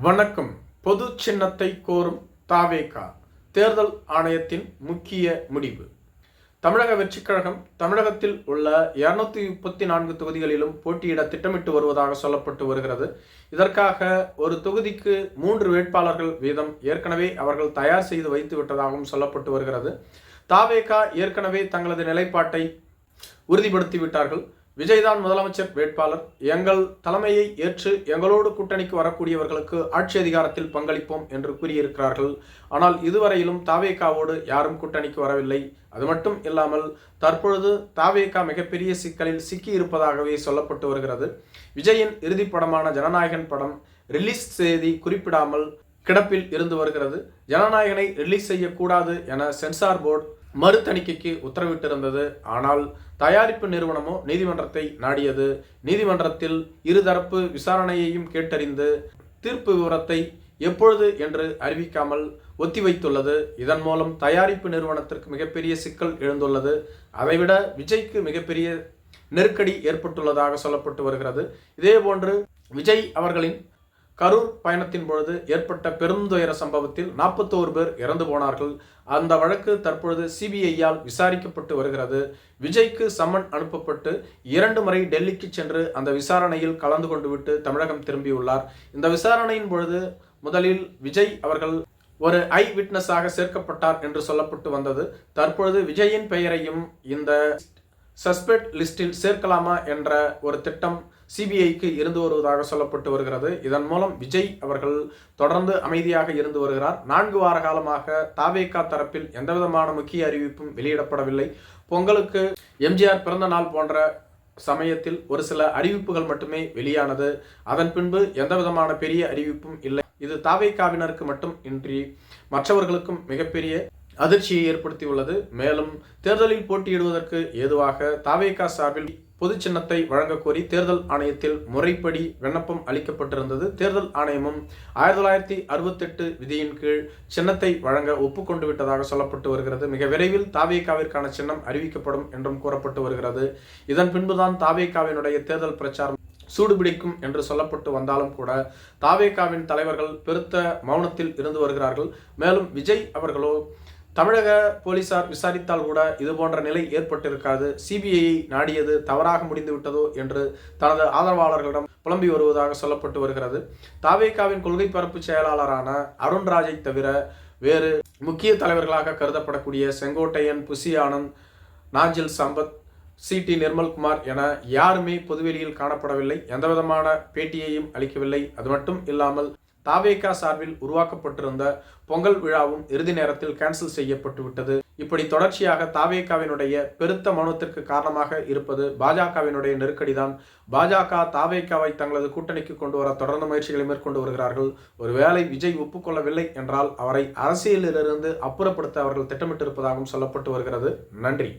வணக்கம். பொது சின்னத்தை கோரும் தாவேகா. தேர்தல் ஆணையத்தின் முக்கிய முடிவு. தமிழக வெற்றிக் கழகம் தமிழகத்தில் உள்ள இருநூத்தி முப்பத்தி நான்கு தொகுதிகளிலும் போட்டியிட திட்டமிட்டு வருவதாக சொல்லப்பட்டு வருகிறது. இதற்காக ஒரு தொகுதிக்கு மூன்று வேட்பாளர்கள் வீதம் ஏற்கனவே அவர்கள் தயார் செய்து வைத்து விட்டதாகவும் சொல்லப்பட்டு வருகிறது. தாவேகா ஏற்கனவே தங்களது நிலைப்பாட்டை உறுதிப்படுத்தி விட்டார்கள். விஜய்தான் முதலமைச்சர் வேட்பாளர். எங்கள் தலைமையை ஏற்று எங்களோடு கூட்டணிக்கு வரக்கூடியவர்களுக்கு ஆட்சி அதிகாரத்தில் பங்களிப்போம் என்று கூறியிருக்கிறார்கள். ஆனால் இதுவரையிலும் தாவேகாவோடு யாரும் கூட்டணிக்கு வரவில்லை. அது மட்டும் இல்லாமல் தற்பொழுது தாவேகா மிகப்பெரிய சிக்கலில் சிக்கி இருப்பதாகவே சொல்லப்பட்டு வருகிறது. விஜயின் இறுதிப்படமான ஜனநாயகன் படம் ரிலீஸ் செய்தி குறிப்பிடாமல் கிடப்பில் இருந்து வருகிறது. ஜனநாயகனை ரிலீஸ் செய்யக்கூடாது என சென்சார் போர்டு மறு தணிக்கைக்கு உத்தரவிட்டிருந்தது. ஆனால் தயாரிப்பு நிறுவனமோ நீதிமன்றத்தை நாடியது. நீதிமன்றத்தில் இருதரப்பு விசாரணையையும் கேட்டறிந்து தீர்ப்பு விவரத்தை எப்பொழுது என்று அறிவிக்காமல் ஒத்திவைத்துள்ளது. இதன் மூலம் தயாரிப்பு நிறுவனத்திற்கு மிகப்பெரிய சிக்கல் எழுந்துள்ளது. அதைவிட விஜய்க்கு மிகப்பெரிய நெருக்கடி ஏற்பட்டுள்ளதாக சொல்லப்பட்டு வருகிறது. இதேபோன்று விஜய் அவர்களின் கரூர் பயணத்தின் பொழுது ஏற்பட்ட பெருந்துயர சம்பவத்தில் நாற்பத்தோரு பேர் இறந்து போனார்கள். அந்த வழக்கு தற்பொழுது சிபிஐயால் விசாரிக்கப்பட்டு வருகிறது. விஜய்க்கு சம்மன் அனுப்பப்பட்டு இரண்டு முறை டெல்லிக்கு சென்று அந்த விசாரணையில் கலந்து கொண்டு விட்டு தமிழகம் திரும்பியுள்ளார். இந்த விசாரணையின் பொழுது முதலில் விஜய் அவர்கள் ஒரு ஐ விட்னஸாக சேர்க்கப்பட்டார் என்று சொல்லப்பட்டு வந்தது. தற்பொழுது விஜயின் பெயரையும் இந்த சஸ்பெக்ட் லிஸ்டில் சேர்க்கலாமா என்ற ஒரு திட்டம் சிபிஐக்கு இருந்து வருவதாக சொல்லப்பட்டு வருகிறது. இதன் மூலம் விஜய் அவர்கள் தொடர்ந்து அமைதியாக இருந்து வருகிறார். நான்கு வார காலமாக தாவேகா தரப்பில் எந்தவிதமான முக்கிய அறிவிப்பும் வெளியிடப்படவில்லை. பொங்கலுக்கு எம்ஜிஆர் பிறந்த நாள் போன்ற சமயத்தில் ஒரு சில அறிவிப்புகள் மட்டுமே வெளியானது. அதன் பின்பு எந்த விதமான பெரிய அறிவிப்பும் இல்லை. இது தாவேக்காவினருக்கு மட்டும் இன்றி மற்றவர்களுக்கும் மிகப்பெரிய அதிர்ச்சியை ஏற்படுத்தியுள்ளது. மேலும் தேர்தலில் போட்டியிடுவதற்கு ஏதுவாக தாவேகா சார்பில் பொது சின்னத்தை வழங்கக்கோரி தேர்தல் ஆணையத்தில் முறைப்படி விண்ணப்பம் அளிக்கப்பட்டிருந்தது. தேர்தல் ஆணையமும் ஆயிரத்தி தொள்ளாயிரத்தி அறுபத்தெட்டு விதியின் கீழ் சின்னத்தை வழங்க ஒப்புக்கொண்டு விட்டதாக சொல்லப்பட்டு வருகிறது. மிக விரைவில் தாவேகாவிற்கான சின்னம் அறிவிக்கப்படும் என்றும் கூறப்பட்டு வருகிறது. இதன் பின்புதான் தாவேகாவினுடைய தேர்தல் பிரச்சாரம் சூடுபிடிக்கும் என்று சொல்லப்பட்டு வந்தாலும் கூட தாவேக்காவின் தலைவர்கள் பெருத்த மௌனத்தில் இருந்து வருகிறார்கள். மேலும் விஜய் அவர்களோ தமிழக போலீசார் விசாரித்தால் கூட இது போன்ற நிலை ஏற்பட்டிருக்காது. சிபிஐயை நாடியது தவறாக முடிந்து விட்டதோ என்று தனது ஆதரவாளர்களிடம் புலம்பி வருவதாக சொல்லப்பட்டு வருகிறது. தாவேகாவின் கொள்கை பரப்பு செயலாளரான அருண்ராஜை தவிர வேறு முக்கிய தலைவர்களாக கருதப்படக்கூடிய செங்கோட்டையன் புசி ஆனந்த் நாஞ்சில் சம்பத் சி டி நிர்மல்குமார் என யாருமே பொதுவெளியில் காணப்படவில்லை. எந்தவிதமான பேட்டியையும் அளிக்கவில்லை. அது மட்டும் இல்லாமல் தாவேகா சார்பில் உருவாக்கப்பட்டிருந்த பொங்கல் விழாவும் இறுதி நேரத்தில் கேன்சல் செய்யப்பட்டு விட்டது இப்படி தொடர்ச்சியாக தாவேகாவினுடைய பெருத்த மௌனத்திற்கு காரணமாக இருப்பது பாஜகவினுடைய நெருக்கடிதான். பாஜக தாவேகாவை தங்களது கூட்டணிக்கு கொண்டு வர தொடர்ந்து முயற்சிகளை மேற்கொண்டு வருகிறார்கள். ஒருவேளை விஜய் ஒப்புக்கொள்ளவில்லை என்றால் அவரை அரசியலிலிருந்து அப்புறப்படுத்த அவர்கள் திட்டமிட்டிருப்பதாகவும் சொல்லப்பட்டு வருகிறது. நன்றி.